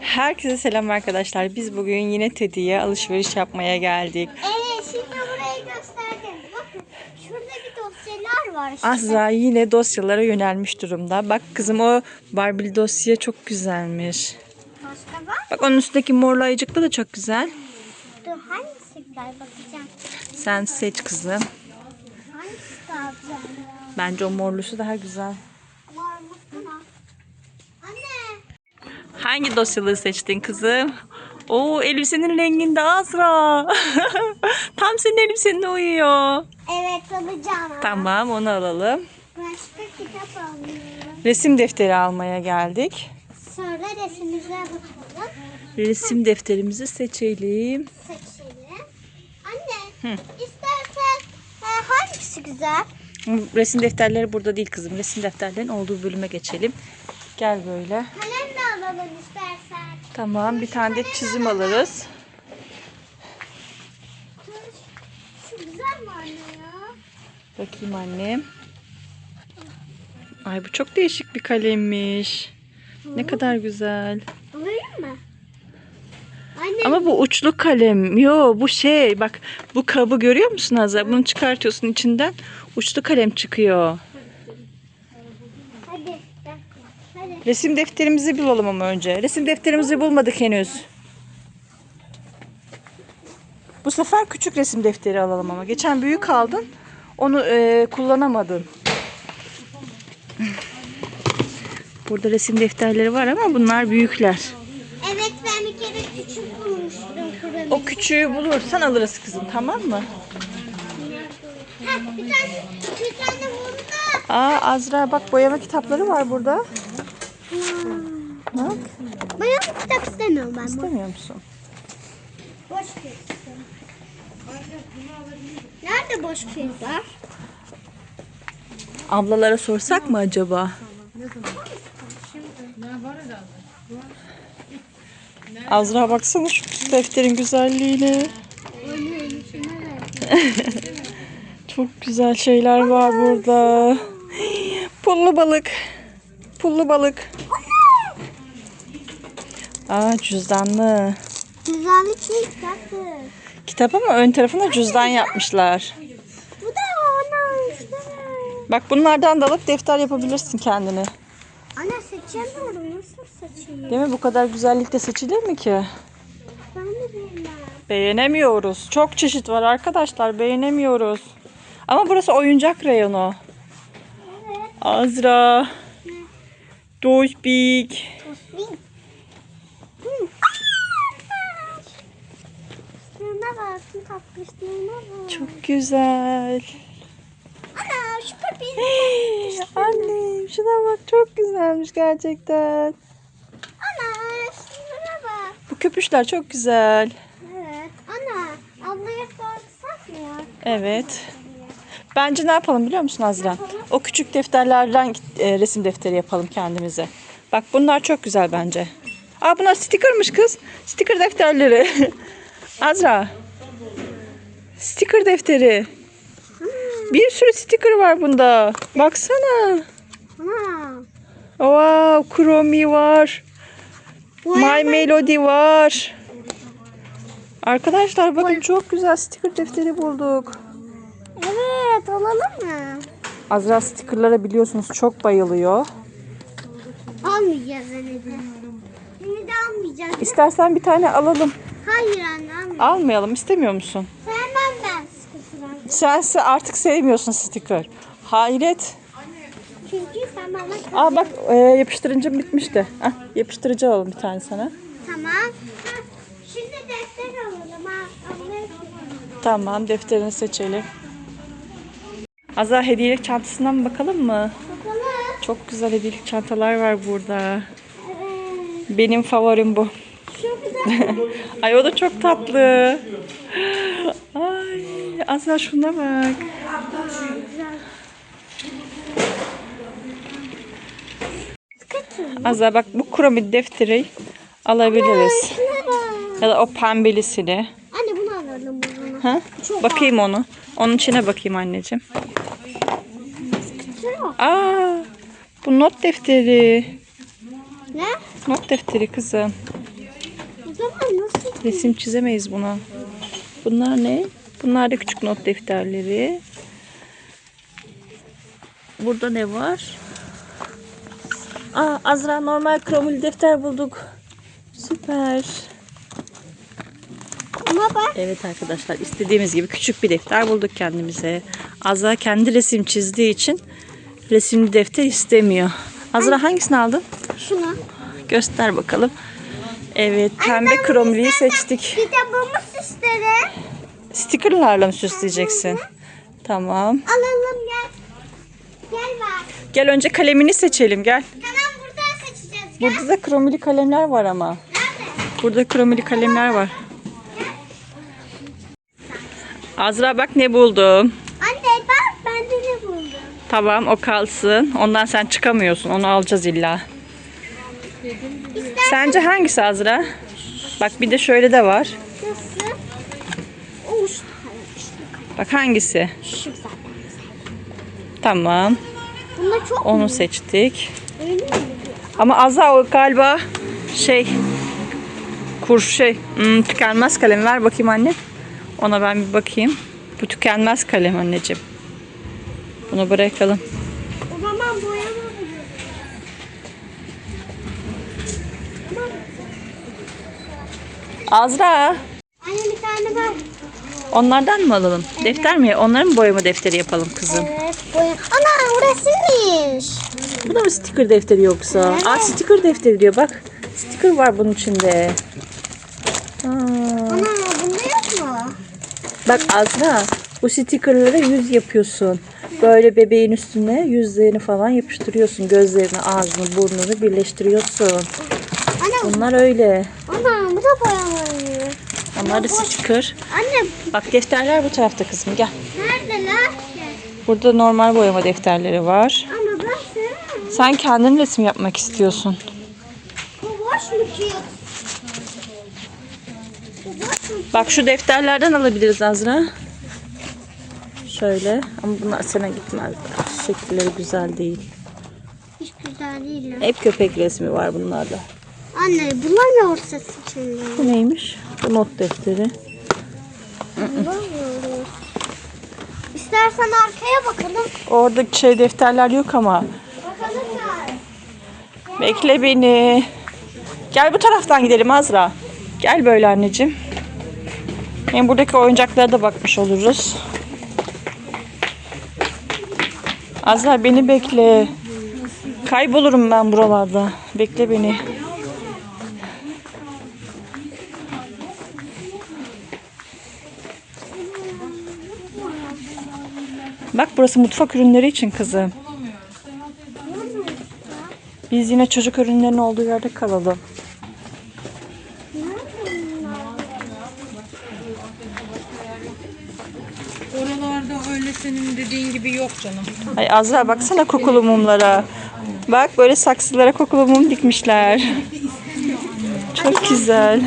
Herkese selam arkadaşlar. Biz bugün yine Teddy'ye alışveriş yapmaya geldik. Evet şimdi burayı gösterdim. Bakın şurada bir dosyalar var işte. Azra yine dosyalara yönelmiş durumda. Bak kızım o Barbie dosya çok güzelmiş. Başka var. Bak onun üstündeki morlu ayıcıklı da çok güzel. Dur hangisi güzel bakacağım. Sen seç kızım. Hangisi daha güzel? Bence o morlusu daha güzel. Var mı sana? Anne. Hangi dosyaları seçtin kızım? Oo elbisenin renginde Azra. Tam senin elbisenine uyuyor. Evet alacağım. Tamam onu alalım. Başka kitap alıyorum. Resim defteri almaya geldik. Sonra resimimize bakalım. Resim defterimizi seçelim. Seçelim. Anne istersen e, hangisi güzel? Resim defterleri burada değil kızım. Resim defterlerin olduğu bölüme geçelim. Gel böyle. Kalem alalım istersen. Tamam bir tane de çizim alırız. Şu güzel mi anne ya? Bakayım annem. Ay bu çok değişik bir kalemmiş. Ne kadar güzel. Alayım mı? Anne Ama bu uçlu kalem. Yo bu şey bak bu kabı görüyor musun Azra? Bunu çıkartıyorsun içinden. Uçlu kalem çıkıyor. Resim defterimizi bulalım ama önce. Resim defterimizi bulmadık henüz. Bu sefer küçük resim defteri alalım ama. Geçen büyük aldın. Onu e, kullanamadın. Burada resim defterleri var ama bunlar büyükler. Evet ben bir kere küçük bulmuştum. O küçüğü bulursan alırız kızım tamam mı? Ha, bir tane bir tane. Aa Azra bak boyama kitapları var burada. Bak onu kitap istemiyorum ben. istemiyor musun? Boş istiyorum. Nerede boş kağıt var? Ablalara sorsak mı acaba? Azra baksana şu defterin güzelliğine. Çok güzel şeyler var burada. Pullu balık. Pullu balık. Aa cüzdanlı. Güzellik şey kitaptı. Kitap ama ön tarafına cüzdan yapmışlar. Bu da ona. Bak bunlardan da alıp defter yapabilirsin kendine. Anne seçemiyorum. Nasıl seçeyim? Değil mi? Bu kadar güzellikte seçilir mi ki? Ben de bilmem. Beğenemiyoruz. Çok çeşit var arkadaşlar. Beğenemiyoruz. Ama burası oyuncak reyonu. Evet. Azra. Doşbik. Bin. Üstüne bak. Şu tatlışlığına bak. Çok güzel. Ana şu köpeğin Annem şuna bak çok güzelmiş gerçekten. Ana şuna bak. Bu köpüşler çok güzel. Evet. Ana ablaya sorsak mı ya? Evet. Bence ne yapalım biliyor musun Azra? O küçük defterlerden e, resim defteri yapalım kendimize. Bak bunlar çok güzel bence. Aa bunlar stickermış kız. Sticker defterleri. Azra. Sticker defteri. Bir sürü sticker var bunda. Baksana. Ana. Wow, Chromie var. My Melody var. Arkadaşlar bakın çok güzel sticker defteri bulduk. Evet alalım mı? Azra stickerlara biliyorsunuz çok bayılıyor. Almayacağız. Şimdi de almayacağız. İstersen bir tane alalım. Hayır anne. Almayalım istemiyor musun? Sevmem ben sıkıntılar. Sense artık sevmiyorsun sticker. Hayret. Çünkü sen bana Aa bak e, yapıştırıcım bitmişti. Heh, yapıştırıcı alalım bir tane sana. Tamam. Ha, şimdi defter alalım ha. Tamam defterini seçelim. Azra hediyelik çantasına mı bakalım mı? Bakalım. Çok güzel hediyelik çantalar var burada. Evet. Benim favorim bu. Ay o da çok tatlı. Ay Azra şuna bak. Azra bak bu kromi defteri alabiliriz. Ya da o pembelisini. Anne bunu alalım bunu. Ha? Bakayım onu. Onun içine bakayım anneciğim. Aa, bu not defteri. Ne? Not defteri kızım. Resim çizemeyiz buna. Bunlar ne? Bunlar da küçük not defterleri. Burada ne var? Aa, Azra normal kromili defter bulduk. Süper. Ama bak Evet arkadaşlar istediğimiz gibi küçük bir defter bulduk kendimize. Azra kendi resim çizdiği için resimli defter istemiyor. Azra hangisini aldın? şunu. Göster bakalım. Evet pembe kromiliyi seçtik. Kitabımı süsleri. Stickerlarla mı süsleyeceksin? Tamam. Alalım gel. Gel bak. Gel önce kalemini seçelim gel. Tamam buradan seçeceğiz. Gel. Burada da kromili kalemler var ama. Nerede? Burada kromili kalemler var. Azra bak ne buldum. Anne bak ben de ne buldum. Tamam o kalsın. Ondan sen çıkamıyorsun. Onu alacağız illa. Sence hangisi Azra? Bak bir de şöyle de var. Bak hangisi? Tamam. Onu seçtik. Ama Azra o galiba şey kur şey hmm, tükenmez kalem ver bakayım anne. Ona ben bir bakayım. Bu tükenmez kalem anneciğim. Bunu bırakalım. O zaman boyama buluyorum. Azra Anne bir tane var. onlardan mı alalım? Defter mi? Onların mı boyama defteri yapalım kızım? Evet boya. Ana o resimmiş. Bu da mı sticker defteri yoksa? Evet. Aa sticker defteri diyor bak. Sticker var bunun içinde. Aa, Ana bunda yok mu? bak Azra bu stickerlara yüz yapıyorsun. Böyle bebeğin üstüne yüzlerini falan yapıştırıyorsun. Gözlerini, ağzını, burnunu birleştiriyorsun. Bunlar öyle. ana bu da boyamalıyım. Onlar da sticker. Anne Bak defterler bu tarafta kızım gel. neredeler? Burada normal boyama defterleri var. Ama ben sevmem. Sen kendin resim yapmak istiyorsun. Bu boş mu ki? Bak şu defterlerden alabiliriz Azra. Şöyle ama bunlar sana gitmez. Şekilleri güzel değil. Hiç güzel değil. Hep köpek resmi var bunlarda. Anne bunlar ne ortası şimdi? Bu neymiş? Bu not defteri. İstersen arkaya bakalım. Orada şey defterler yok ama. Bakalım da. Bekle beni. Gel bu taraftan gidelim Azra. Gel böyle anneciğim. Hem buradaki oyuncaklara da bakmış oluruz. Azra beni bekle. Kaybolurum ben buralarda. Bekle beni. Bak burası mutfak ürünleri için kızım. Biz yine çocuk ürünlerinin olduğu yerde kalalım. Oralarda öyle senin dediğin gibi yok canım. Ay Azra baksana kokulu mumlara. Bak böyle saksılara kokulu mum dikmişler. Çok güzel.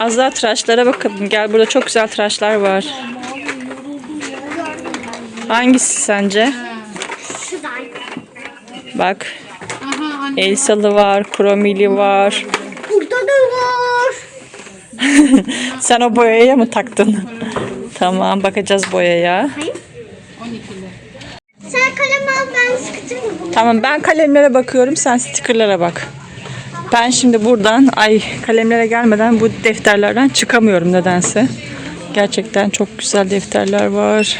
Azra tıraşlara bakalım. Gel burada çok güzel tıraşlar var. Hangisi sence? Bak. Elsa'lı var, kromili var. Burada da var. Sen o boyaya mı taktın? tamam bakacağız boyaya. Sen kalem al ben bulayım. Tamam ben kalemlere bakıyorum sen stickerlara bak. Ben şimdi buradan ay kalemlere gelmeden bu defterlerden çıkamıyorum nedense. Gerçekten çok güzel defterler var.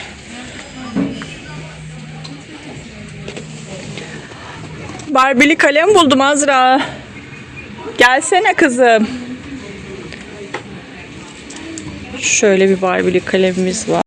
Barbie'li kalem buldum Azra. Gelsene kızım. Şöyle bir Barbie'li kalemimiz var.